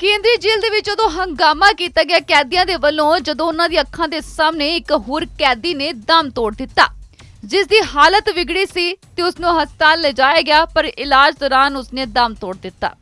ਕੇਂਦਰੀ ਜੇਲ੍ਹ ਦੇ ਵਿੱਚ ਉਦੋਂ ਹੰਗਾਮਾ ਕੀਤਾ ਗਿਆ। ਕੈਦੀਆਂ ਦੇ ਵੱਲੋਂ ਜਦੋਂ ਉਹਨਾਂ ਦੀ ਅੱਖਾਂ ਦੇ ਸਾਹਮਣੇ ਇੱਕ ਹੋਰ ਕੈਦੀ ਨੇ ਦਮ ਤੋੜ ਦਿੱਤਾ। ਜਿਸ ਦੀ ਹਾਲਤ ਵਿਗੜੀ ਸੀ ਤੇ ਉਸ ਨੂੰ ਹਸਪਤਾਲ ਲਿਜਾਇਆ ਗਿਆ, ਪਰ ਇਲਾਜ ਦੌਰਾਨ ਉਸਨੇ ਦਮ ਤੋੜ ਦਿੱਤਾ।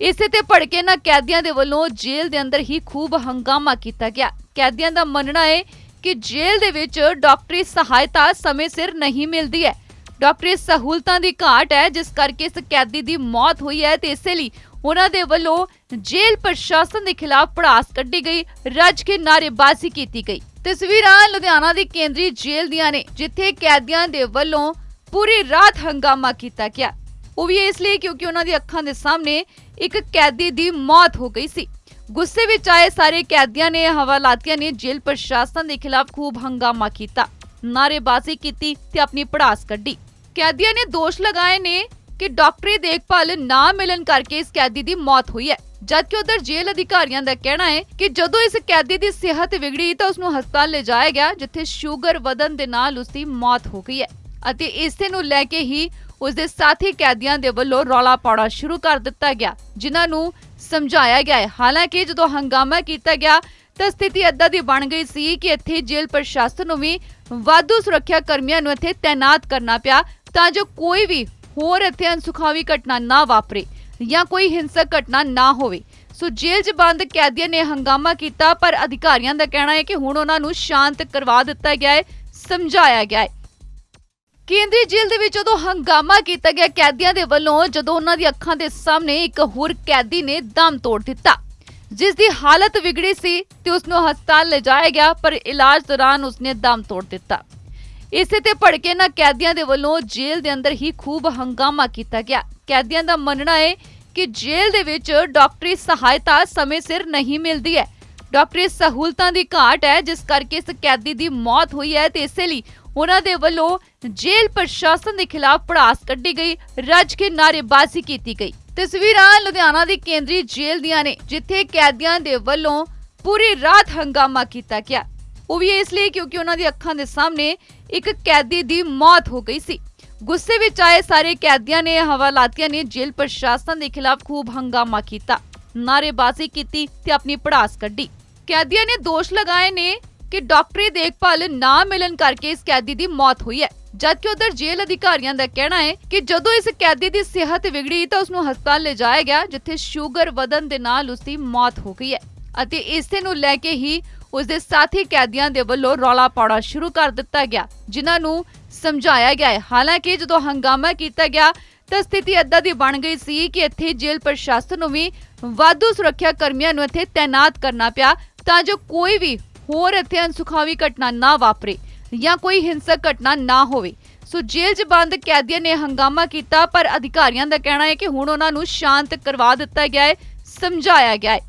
ਇਸੇ ਤੇ ਭੜਕੇ ਨਾ ਕੈਦੀਆਂ ਦੇ ਵੱਲੋਂ ਜੇਲ੍ਹ ਦੇ ਅੰਦਰ ਹੀ ਖੂਬ ਹੰਗਾਮਾ ਕੀਤਾ ਗਿਆ। ਕੈਦੀਆਂ ਦਾ ਮੰਨਣਾ ਹੈ ਕਿ ਜੇਲ੍ਹ ਦੇ ਵਿੱਚ ਡਾਕਟਰੀ ਸਹਾਇਤਾ ਸਮੇਂ ਸਿਰ ਨਹੀਂ ਮਿਲਦੀ ਹੈ। ਡਾਕਟਰੀ ਸਹੂਲਤਾਂ ਦੀ ਘਾਟ ਹੈ, ਜਿਸ ਕਰਕੇ ਇਸ ਕੈਦੀ ਦੀ ਮੌਤ ਹੋਈ ਹੈ ਤੇ ਇਸੇ ਲਈ ਉਹਨਾਂ ਦੇ ਵੱਲੋਂ ਜੇਲ੍ਹ ਪ੍ਰਸ਼ਾਸਨ ਦੇ ਖਿਲਾਫ ਪੜਾਸ ਕੱਢੀ ਗਈ, ਰੱਜ ਕੇ ਨਾਅਰੇਬਾਜ਼ੀ ਕੀਤੀ ਗਈ। ਤਸਵੀਰਾਂ ਲੁਧਿਆਣਾ ਦੀ ਕੇਂਦਰੀ ਜੇਲ੍ਹ ਦੀਆਂ ਨੇ, ਜਿੱਥੇ ਕੈਦੀਆਂ ਦੇ ਵੱਲੋਂ ਪੂਰੀ ਰਾਤ ਹੰਗਾਮਾ ਕੀਤਾ ਗਿਆ। ਉਹ ਵੀ ਇਸ ਲਈ ਕਿਉਂਕਿ ਉਹਨਾਂ ਦੀ ਅੱਖਾਂ ਦੇ ਸਾਹਮਣੇ ਇੱਕ ਕੈਦੀ ਦੀ ਮੌਤ ਹੋ ਗਈ ਸੀ। ਗੁੱਸੇ ਵਿੱਚ ਆਏ ਸਾਰੇ ਕੈਦੀਆਂ ਨੇ ਹਵਾਲਾਤੀਆਂ ਨੇ ਜੇਲ੍ਹ ਪ੍ਰਸ਼ਾਸਨ ਦੇ ਖਿਲਾਫ ਖੂਬ ਹੰਗਾਮਾ ਕੀਤਾ। ਨਾਅਰੇਬਾਜ਼ੀ ਕੀਤੀ ਤੇ ਆਪਣੀ ਪੜਾਸ ਕੱਢੀ। ਕੈਦੀਆਂ ਨੇ ਦੋਸ਼ ਲਗਾਏ ਨੇ ਕਿ ਡਾਕਟਰੀ ਦੇਖਭਾਲ ਨਾ ਮਿਲਣ ਕਰਕੇ ਇਸ ਕੈਦੀ ਦੀ ਮੌਤ ਹੋਈ ਹੈ। ਜਦਕਿ ਉਧਰ ਜੇਲ੍ਹ ਅਧਿਕਾਰੀਆਂ ਦਾ ਕਹਿਣਾ ਹੈ ਕਿ ਜਦੋਂ ਇਸ ਕੈਦੀ ਦੀ ਸਿਹਤ ਵਿਗੜੀ ਤਾਂ ਉਸ ਨੂੰ ਹਸਪਤਾਲ ਲਿਜਾਇਆ ਗਿਆ, ਜਿੱਥੇ ਸ਼ੂਗਰ ਵਧਣ ਦੇ ਨਾਲ ਉਸ ਦੀ ਮੌਤ ਹੋ ਗਈ ਹੈ ਅਤੇ ਇਸੇ ਨੂੰ ਲੈ ਕੇ ਹੀ ਉਸ ਦੇ ਸਾਥੀ ਕੈਦੀਆਂ ਦੇ ਵੱਲੋਂ ਰੌਲਾ ਪਾਉਣਾ ਸ਼ੁਰੂ ਕਰ ਦਿੱਤਾ ਗਿਆ, ਜਿਨ੍ਹਾਂ ਨੂੰ ਸਮਝਾਇਆ ਗਿਆ ਹੈ। ਹਾਲਾਂਕਿ ਜਦੋਂ ਹੰਗਾਮਾ ਕੀਤਾ ਗਿਆ ਤਾਂ ਸਥਿਤੀ ਏਦਾਂ ਦੀ ਬਣ ਗਈ ਸੀ ਕਿ ਇੱਥੇ ਜੇਲ੍ਹ ਪ੍ਰਸ਼ਾਸਨ ਨੂੰ ਵੀ ਵਾਧੂ ਸੁਰੱਖਿਆ ਕਰਮੀਆਂ ਨੂੰ ਇੱਥੇ ਤਾਇਨਾਤ ਕਰਨਾ ਪਿਆ ਤਾਂ ਜੋ ਕੋਈ ਵੀ ਹੋਰ ਇੱਥੇ ਅਨਸੁਖਾਵੀ ਘਟਨਾ ਨਾ ਵਾਪਰੇ ਜਾਂ ਕੋਈ ਹਿੰਸਕ ਘਟਨਾ ਨਾ ਹੋਵੇ। ਸੋ ਜੇਲ੍ਹ 'ਚ ਬੰਦ ਕੈਦੀਆਂ ਨੇ ਹੰਗਾਮਾ ਕੀਤਾ, ਪਰ ਅਧਿਕਾਰੀਆਂ ਦਾ ਕਹਿਣਾ ਹੈ ਕਿ ਹੁਣ ਉਹਨਾਂ ਨੂੰ ਸ਼ਾਂਤ ਕਰਵਾ ਦਿੱਤਾ ਗਿਆ ਹੈ, ਸਮਝਾਇਆ ਗਿਆ ਹੈ। ਕੇਂਦਰੀ ਜੇਲ੍ਹ ਦੇ ਵਿੱਚ ਉਦੋਂ ਹੰਗਾਮਾ ਕੀਤਾ ਗਿਆ, ਕੈਦੀਆਂ ਦੇ ਵੱਲੋਂ ਜਦੋਂ ਉਹਨਾਂ ਦੀ ਅੱਖਾਂ ਦੇ ਸਾਹਮਣੇ ਇੱਕ ਹੋਰ ਕੈਦੀ ਨੇ ਦਮ ਤੋੜ ਦਿੱਤਾ। ਜਿਸ ਦੀ ਹਾਲਤ ਵਿਗੜੀ ਸੀ ਤੇ ਉਸ ਨੂੰ ਹਸਪਤਾਲ ਲਿਜਾਇਆ ਗਿਆ, ਪਰ ਇਲਾਜ ਦੌਰਾਨ ਉਸਨੇ ਦਮ ਤੋੜ ਦਿੱਤਾ। ਇਸੇ ਤੇ ਭੜਕੇ ਨਾ ਕੈਦੀਆਂ ਦੇ ਵੱਲੋਂ ਜੇਲ੍ਹ ਦੇ ਅੰਦਰ ਹੀ ਖੂਬ ਹੰਗਾਮਾ ਕੀਤਾ ਗਿਆ। ਕੈਦੀਆਂ ਦਾ ਮੰਨਣਾ ਹੈ ਕਿ ਜੇਲ੍ਹ ਦੇ ਵਿੱਚ ਡਾਕਟਰੀ ਸਹਾਇਤਾ ਸਮੇਂ ਸਿਰ ਨਹੀਂ ਮਿਲਦੀ ਹੈ। ਡਾਕਟਰੀ ਸਹੂਲਤਾਂ ਦੀ ਘਾਟ ਹੈ, ਜਿਸ ਕਰਕੇ ਇਸ ਕੈਦੀ ਦੀ ਮੌਤ ਹੋਈ ਹੈ ਤੇ ਇਸੇ ਲਈ ਉਹਨਾਂ ਦੇ ਵੱਲੋਂ ਜੇਲ੍ਹ ਪ੍ਰਸ਼ਾਸਨ ਦੇ ਖਿਲਾਫ ਪੜਾਸ ਕੱਢੀ ਗਈ, ਰੱਜ ਕੇ ਨਾਅਰੇਬਾਜ਼ੀ ਕੀਤੀ ਗਈ। ਤਸਵੀਰਾਂ ਲੁਧਿਆਣਾ ਦੀ ਕੇਂਦਰੀ ਜੇਲ੍ਹ ਦੀਆਂ ਨੇ, ਜਿੱਥੇ ਕੈਦੀਆਂ ਦੇ ਵੱਲੋਂ ਪੂਰੀ ਰਾਤ ਹੰਗਾਮਾ ਕੀਤਾ ਗਿਆ। ਉਹ ਵੀ ਇਸ ਲਈ ਕਿਉਂਕਿ ਉਹਨਾਂ ਦੀ ਅੱਖਾਂ ਦੇ ਸਾਹਮਣੇ ਇੱਕ ਕੈਦੀ ਦੀ ਮੌਤ ਹੋ ਗਈ ਸੀ। ਗੁੱਸੇ ਵਿੱਚ ਆਏ ਸਾਰੇ ਕੈਦੀਆਂ ਨੇ ਹਵਾਲਾਤੀਆਂ ਨੇ ਜੇਲ੍ਹ ਪ੍ਰਸ਼ਾਸਨ ਦੇ ਖਿਲਾਫ ਖੂਬ ਹੰਗਾਮਾ ਕੀਤਾ। ਨਾਅਰੇਬਾਜ਼ੀ ਕੀਤੀ ਤੇ ਆਪਣੀ ਪੜਾਸ ਕੱਢੀ। ਕੈਦੀਆਂ ਨੇ ਦੋਸ਼ ਲਗਾਏ ਨੇ ਕਿ ਡਾਕਟਰੀ ਦੇਖਭਾਲ ਨਾ ਮਿਲਣ ਕਰਕੇ ਇਸ ਕੈਦੀ ਦੀ ਮੌਤ ਹੋਈ ਹੈ। ਜਦਕਿ ਉਧਰ ਜੇਲ੍ਹ ਅਧਿਕਾਰੀਆਂ ਦਾ ਕਹਿਣਾ ਹੈ ਕਿ ਜਦੋਂ ਇਸ ਕੈਦੀ ਦੀ ਸਿਹਤ ਵਿਗੜੀ ਤਾਂ ਉਸ ਨੂੰ ਹਸਪਤਾਲ ਲਿਜਾਇਆ ਗਿਆ, ਜਿੱਥੇ ਸ਼ੂਗਰ ਵਧਣ ਦੇ ਨਾਲ ਉਸ ਦੀ ਮੌਤ ਹੋ ਗਈ ਹੈ ਅਤੇ ਇਸੇ ਨੂੰ ਲੈ ਕੇ ਹੀ ਉਸ ਦੇ ਸਾਥੀ ਕੈਦੀਆਂ ਦੇ ਵੱਲੋਂ ਰੌਲਾ ਪਾਉਣਾ ਸ਼ੁਰੂ ਕਰ ਦਿੱਤਾ ਗਿਆ, ਜਿਨ੍ਹਾਂ ਨੂੰ ਸਮਝਾਇਆ ਗਿਆ ਹੈ। ਹਾਲਾਂਕਿ ਜਦੋਂ ਹੰਗਾਮਾ ਕੀਤਾ ਗਿਆ, ਤਾਂ ਸਥਿਤੀ ਏਦਾਂ ਦੀ ਬਣ ਗਈ ਸੀ ਕਿ ਇੱਥੇ ਜੇਲ੍ਹ ਪ੍ਰਸ਼ਾਸਨ ਨੂੰ ਵੀ ਵਾਧੂ ਸੁਰੱਖਿਆ ਕਰਮੀਆਂ ਨੂੰ ਇੱਥੇ ਤਾਇਨਾਤ ਕਰਨਾ ਪਿਆ, ਤਾਂ ਜੋ ਕੋਈ ਵੀ ਹੋਰ ਇੱਥੇ ਅਨਸੁਖਾਵੀ ਘਟਨਾ ਨਾ ਵਾਪਰੇ ਜਾਂ ਕੋਈ ਹਿੰਸਕ ਘਟਨਾ ਨਾ ਹੋਵੇ। ਸੋ ਜੇਲ੍ਹ 'ਚ ਬੰਦ ਕੈਦੀਆਂ ਨੇ ਹੰਗਾਮਾ ਕੀਤਾ, ਪਰ ਅਧਿਕਾਰੀਆਂ ਦਾ ਕਹਿਣਾ ਹੈ ਕਿ ਹੁਣ ਉਹਨਾਂ ਨੂੰ ਸ਼ਾਂਤ ਕਰਵਾ ਦਿੱਤਾ ਗਿਆ ਹੈ, ਸਮਝਾਇਆ ਗਿਆ ਹੈ।